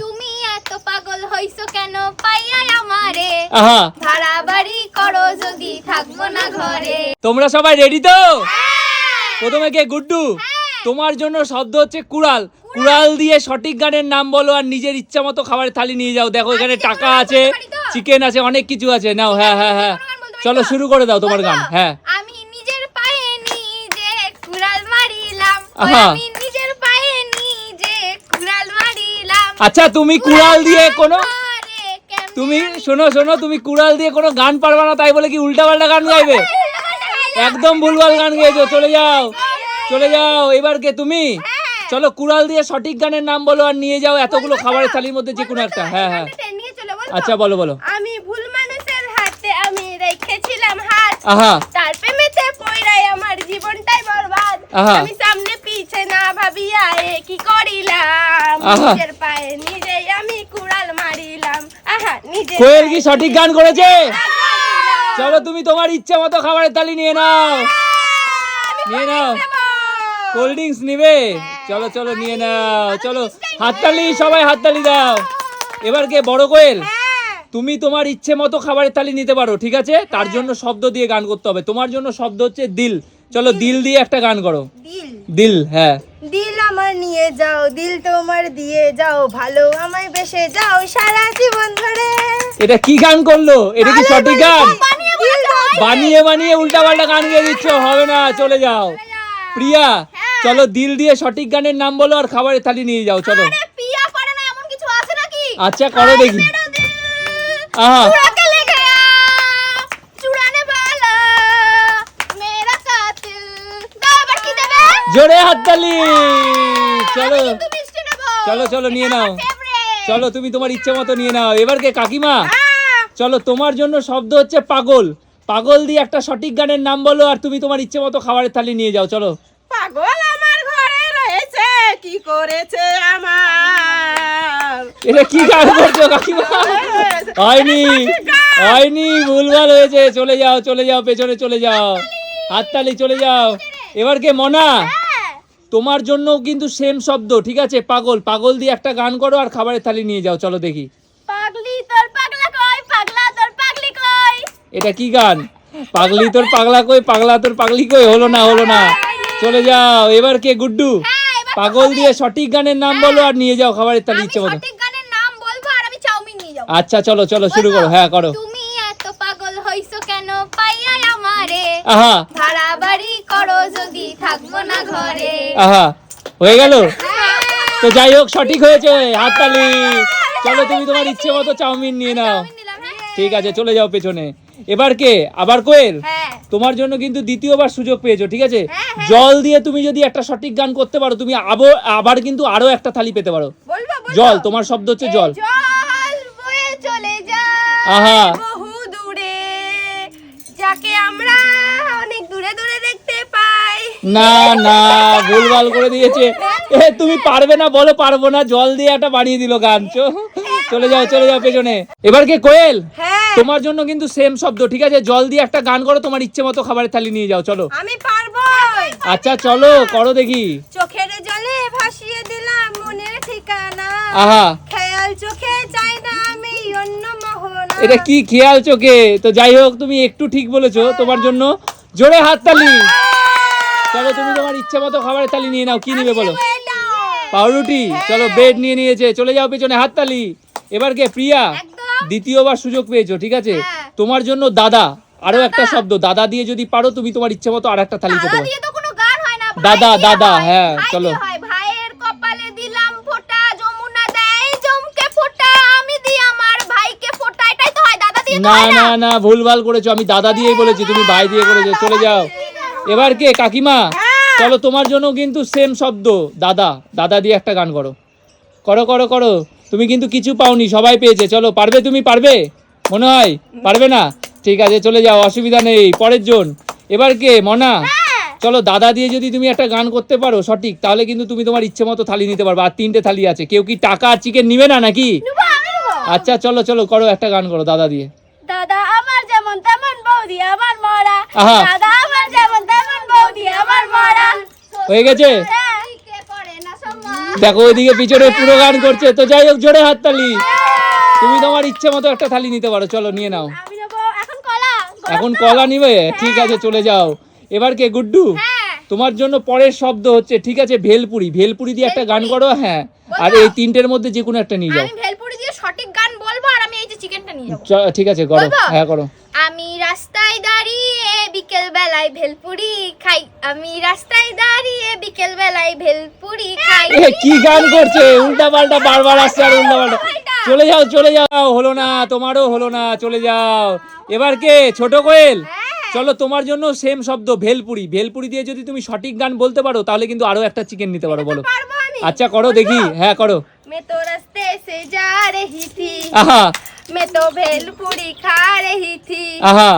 তুমি এত পাগল হইছো কেন? আমারে। আহা। ভাড়া বাড়ি করো যদি থাকব না ঘরে। তোমরা সবাই রেডি তো? প্রথমে কে? গুড্ডু। তোমার জন্য শব্দ হচ্ছে কুড়াল। কুড়াল। দিয়ে সঠিক গানের নাম বলো আর নিজের ইচ্ছা মতো খাবারের থালি নিয়ে যাও। দেখো এখানে টাকা আছে চিকেন আছে অনেক কিছু আছে। নাও হ্যাঁ হ্যাঁ হ্যাঁ। চলো শুরু করে দাও তোমার গান। হ্যাঁ। আমি নিজের পায়ে নিজে কুড়াল মারিলাম ওই আহা। আমি নিজের পায়ে নিজে কুড়াল মারিলাম আচ্ছা তুমি কুড়াল দিয়ে কোনো তুমি শোনো শোনো তুমি কুড়াল দিয়ে কোনো গান পারবে না তাই বলে কি উল্টা পাল্টা গান গাইবে? একদম ভুলভাল গান গেয়েছো চলে যাও চলে যাও এবার কে তুমি? চলো কুড়াল দিয়ে সঠিক গানের নাম বলো আর নিয়ে যাও এতগুলো খাবারের থালির মধ্যে যে কোনো একটা হ্যাঁ হ্যাঁ? আচ্ছা বলো বলো। আমি ভুল মানুষের হাতে আমি রেখেছিলাম হাত। আহা। তার প্রেমেতে পয়রাই আমার জীবনটাই বরবাদ। আমি সামনে পিছে না ভাবিয়া এ কি করিলাম? আহা। নিজের পায়ে নিজেই আমি কুড়াল মারিলাম আহা নিজে কোয়েল কি সঠিক গান করেছে? চলো তুমি তোমার ইচ্ছা মতো খাবারের থালি নিয়ে নাও। নিয়ে নাও। কোল্ড ড্রিঙ্কস নিবে? চলো চলো নিয়ে নাও। চলো হাততালি সবাই হাততালি দাও। এবার কে বড় কোয়েল? তুমি তোমার ইচ্ছে মতো খাবারের থালি নিতে পারো ঠিক আছে? তার জন্য শব্দ দিয়ে গান করতে হবে। তোমার জন্য শব্দ হচ্ছে দিল। চলো দিল দিয়ে একটা গান করো। দিল। দিল হ্যাঁ। দিল আমার নিয়ে যাও দিল তোমার দিয়ে যাও ভালো আমায় বেশে যাও সারা জীবন ধরে। এটা কি গান করল? এটা কি সঠিক গান? বানিয়ে বানিয়ে। উল্টা পাল্টা গান গিয়ে দিচ্ছ হবে না চলে যাও। প্রিয়া চলো দিল দিয়ে সঠিক গানের নাম বলো আর খাবারের থালি নিয়ে যাও চলো। আরে করে না এমন কিছু আছে নাকি? আচ্ছা করো দেখি। আহা। জোরে হাততালি চলো। চলো, চলো, নিয়ে নাও। চলো তুমি তোমার ইচ্ছে মতো নিয়ে নাও। এবার কে কাকিমা? চলো তোমার জন্য শব্দ হচ্ছে পাগল। পাগল দিয়ে একটা সঠিক গানের নাম বলো আর তুমি তোমার ইচ্ছে মতো খাবারের থালি নিয়ে যাও। চলো। পাগল আমার ঘরে রয়েছে কি করেছে আমার? এটা কি গান করছ কাকিমা? হয়নি হয়নি ভুলভাল হয়েছে। চলে যাও চলে যাও পেছনে চলে যাও। হাততালি চলে যাও। এবার কে মনা? তোমার জন্য কিন্তু সেম শব্দ ঠিক আছে? পাগল পাগল দিয়ে একটা গান করো আর খাবারের থালি নিয়ে যাও চলো দেখি। পাগলি তোর পাগলা কই? পাগলা তোর পাগলি কই? এটা কি গান? পাগলি তোর পাগলা কই? পাগলা তোর পাগলি কই? হলো না হলো না। চলে যাও এবার কে? গুড্ডু। হ্যাঁ পাগল দিয়ে সঠিক গানের নাম বলো আর নিয়ে যাও খাবারের থালি ইচ্ছে মতো। গানের নাম বলব আর আমি চাউমিন নিয়ে যাব। আচ্ছা চলো চলো শুরু করো। হ্যাঁ করো। তুমি এত পাগল হইছো কেন? পাইয়াই আমারে। আহা। ভাড়া বাড়ি করো যদি থাকব না ঘরে। আহা হয়ে গেল? তো যাই হোক সঠিক হয়েছে হাততালি। চলো তুমি তোমার ইচ্ছে মতো চাউমিন নিয়ে নাও। হ্যাঁ? ঠিক আছে চলে যাও পেছনে। এবার কে? আবার কোয়েল? হ্যাঁ। তোমার জন্য কিন্তু দ্বিতীয়বার সুযোগ পেয়েছ ঠিক আছে? হ্যাঁ, হ্যাঁ। জল দিয়ে তুমি যদি একটা সঠিক গান করতে পারো তুমি আবার কিন্তু আরও একটা থালি পেতে পারো। জল তোমার শব্দ হচ্ছে জল। আহা। না না ভুলভাল করে দিয়েছে। এ তুমি পারবে না বলো পারব না জল দিয়ে একটা বানিয়ে দিল গান চো- চলে যাও চলে যাও পেছনে। এবার কে কোয়েল? হ্যাঁ। তোমার জন্য কিন্তু সেম শব্দ ঠিক আছে? জল দিয়ে একটা গান করো তোমার ইচ্ছে মতো খাবারের থালি নিয়ে যাও চলো। আমি পারব। আচ্ছা চলো করো দেখি। চোখের জলে ভাসিয়ে দিলাম মনের ঠিকানা। আহা। খেয়াল চোখে চাই না আমি অন্য মোহনা। এটা কি খেয়াল চোখে? তো যাই হোক তুমি একটু ঠিক বলেছ তোমার জন্য জোরে হাততালি। চলো তুমি তোমার ইচ্ছে মতো খাবারের থালি নিয়ে নাও কি নিবে বলো? পাউরুটি চলো ব্রেড নিয়ে নিয়েছে চলে যাও পেছনে হাততালি এবার কে প্রিয়া? দ্বিতীয়বার সুযোগ পেয়েছ ঠিক আছে? হ্যাঁ। তোমার জন্য দাদা আরও একটা শব্দ দাদা দিয়ে যদি পারো তুমি তোমার ইচ্ছে মতো আর একটা থালি পেতে দাদা হয় দাদা, হয়। হ্যাঁ, চলো। হয়। হয় না না। না ভুলভাল করেছ আমি দাদা দিয়েই বলেছি তুমি ভাই দিয়ে করেছ চলে যাও। এবার কে? কাকিমা? চলো তোমার জন্য কিন্তু সেম শব্দ। দাদা দাদা দিয়ে একটা গান করো। করো করো করো। তুমি কিন্তু কিছু পাওনি সবাই পেয়েছে। চলো পারবে তুমি? পারবে? মনে হয়? পারবে না? ঠিক আছে চলে যাও অসুবিধা নেই। পরের জন। এবার কে? মনা? চলো দাদা দিয়ে যদি তুমি একটা গান করতে পারো সঠিক তাহলে কিন্তু তুমি তোমার ইচ্ছে মতো থালি নিতে পারবে। আর তিনটে থালি আছে। কেউ কি টাকা আর চিকেন নিবে না নাকি। আচ্ছা চলো চলো করো একটা গান করো দাদা দিয়ে। দাদা আমার যেমন তেমন বৌদি আমার মরা। দাদা আমার যেমন তেমন বৌদি আমার মরা হয়ে গেছে? দেখো ওইদিকে পিছনে পুরো গান করছে। তো যাই হোক জোরে হাততালি তুমি তোমার ইচ্ছে মতো একটা থালি নিতে পারো। চলো নিয়ে নাও। এখন কলা। নিবে? ঠিক আছে চলে যাও। এবার কে গুড্ডু? হ্যাঁ। তোমার জন্য পরের শব্দ হচ্ছে ঠিক আছে ভেলপুরি। ভেলপুরি দিয়ে একটা গান করো হ্যাঁ। আর এই তিনটের মধ্যে যে কোনো একটা নিয়ে যাও। ভেলপুরি দিয়ে সঠিক গান বলব আর আমি এই যে চিকেনটা নিয়ে যাব। ঠিক আছে করো। হ্যাঁ করো। বেলায় ভেলপুরি খাই। আমি রাস্তায় দাঁড়িয়ে বিকেল বেলায় ভেলপুরি খাই। কি গান করছে? উল্টা পাল্টা বারবার আসছে আর উল্টা পাল্টা। চলে যাও চলে যাও হলো না তোমারও হলো না চলে যাও। এবার কে? ছোট কোয়েল? হ্যাঁ। চলো তোমার জন্য সেম শব্দ ভেলপুরি। ভেলপুরি দিয়ে যদি তুমি সঠিক গান বলতে পারো তাহলে কিন্তু আরও একটা চিকেন নিতে পারো বলো। আচ্ছা করো দেখি। হ্যাঁ করো। মে তো রাস্তে সে যা রহি থি আহা। মে তো ভেলপুরি খা রহি থি আহা।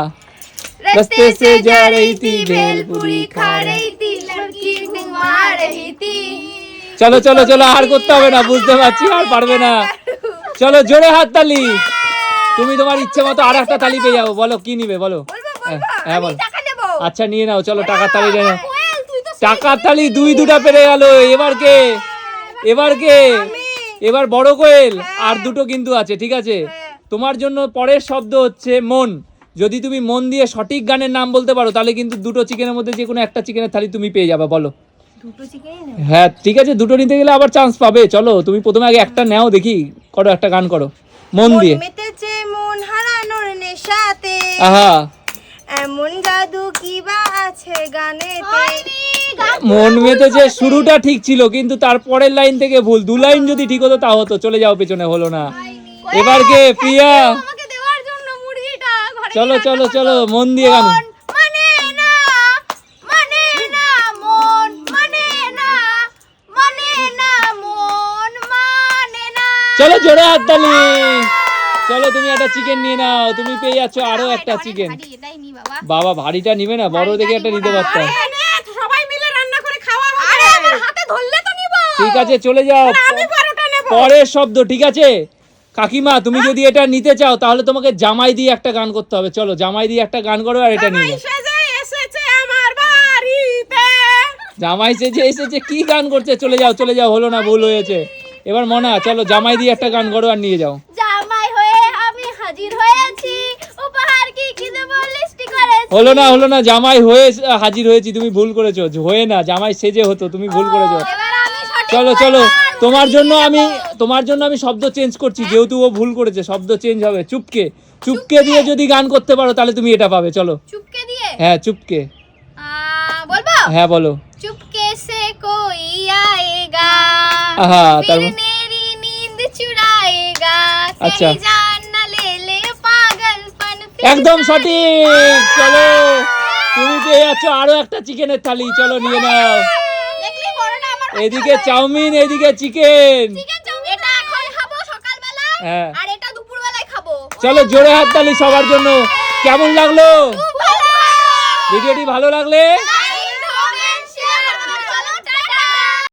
रास्ते से जा रही थी भेलपुरी खा रही थी लड़की घुमा रही थी চলো চলো চলো আর করতে হবে না বুঝতে পারছি আর পারবে না চলো জোরে হাত তালি তুমি তোমার ইচ্ছে মতো আর একটা তালি পেয়ে যাবো বলো কি নিবে বলো বলবো হ্যাঁ, বলবো হ্যাঁ আমি বলো টাকা নেবো আচ্ছা নিয়ে নাও চলো টাকার তালি নিয়ে নাও কোয়েল তুই তো টাকার তালি দুই দুটা পেরে গেল এবার কে এবার কে এবার বড় কোয়েল আর দুটো কিন্তু আছে ঠিক আছে তোমার জন্য পরের শব্দ হচ্ছে মন যদি তুমি মন দিয়ে সঠিক গানের নাম বলতে পারো তাহলে কিন্তু দুটো চিকেনের মধ্যে যে কোনো একটা চিকেনের থালি তুমি পেয়ে যাবে বলো। হ্যাঁ ঠিক আছে দুটো নিতে গেলে আবার চান্স পাবে চলো তুমি প্রথমে আগে একটা নাও দেখি করো একটা গান করো মন দিয়ে। মন হারানোর নেশাতে। আহা। এমন জাদু কি বা আছে গানেতে? মন মেতেছে শুরুটা ঠিক ছিল কিন্তু তারপরের লাইন থেকে ভুল। দু লাইন যদি ঠিক হতো তা হতো চলে যাও পেছনে হলো না। এবার কে প্রিয়া আমাকে দেওয়ার জন্য মুরগিটা ঘরে চলো চলো চলো মন দিয়ে গান। মন মানে মানে মন মানে মানে মন মানে চলো জোরে হাততালি চলো তুমি একটা চিকেন নিয়ে নাও। তুমি পেয়ে যাচ্ছ আরও একটা চিকেন বাবা। ভারীটা নিবে না বড় দেখে একটা নিতে পারতাম। ঠিক আছে চলে যাও। পরের শব্দ ঠিক আছে? কাকিমা তুমি যদি এটা নিতে চাও তাহলে তোমাকে জামাই দিয়ে একটা গান করতে হবে। চলো জামাই দিয়ে একটা গান করো আর এটা নিয়ে জামাই সেজে এসেছে কি গান করছে? চলে যাও চলে যাও হলো না ভুল হয়েছে। এবার মনা চলো জামাই দিয়ে একটা গান করো আর নিয়ে যাও। জামাই হয়ে আমি হাজির হয়েছি উপহার কি কি দেব লিস্ট করেছি। হলো না হলো না জামাই হয়ে হাজির হয়েছি তুমি ভুল করেছ। হয়ে না জামাই সেজে হতো তুমি ভুল করেছ। চলো চলো। তোমার জন্য আমি তোমার জন্য আমি শব্দ চেঞ্জ করছি যেহেতু ও ভুল করেছে শব্দ চেঞ্জ হবে। চুপকে চুপকে দিয়ে যদি গান করতে পারো তাহলে তুমি এটা পাবে চলো। চুপকে দিয়ে? হ্যাঁ চুপকে। বলব? হ্যাঁ বলো। চুপকে সে কই আয়েগা? হ্যাঁ তার মেরি नींद চুরায়েগা আচ্ছা। একদম সঠিক চলো। তুমি যে আছো আরও একটা চিকেনের থালি চলো নিয়ে নাও। এদিকে চাউমিন এদিকে চিকেন। হ্যাঁ। চলো জোরে হাত তালি সবার জন্য। কেমন লাগল? ভিডিওটি ভালো লাগলে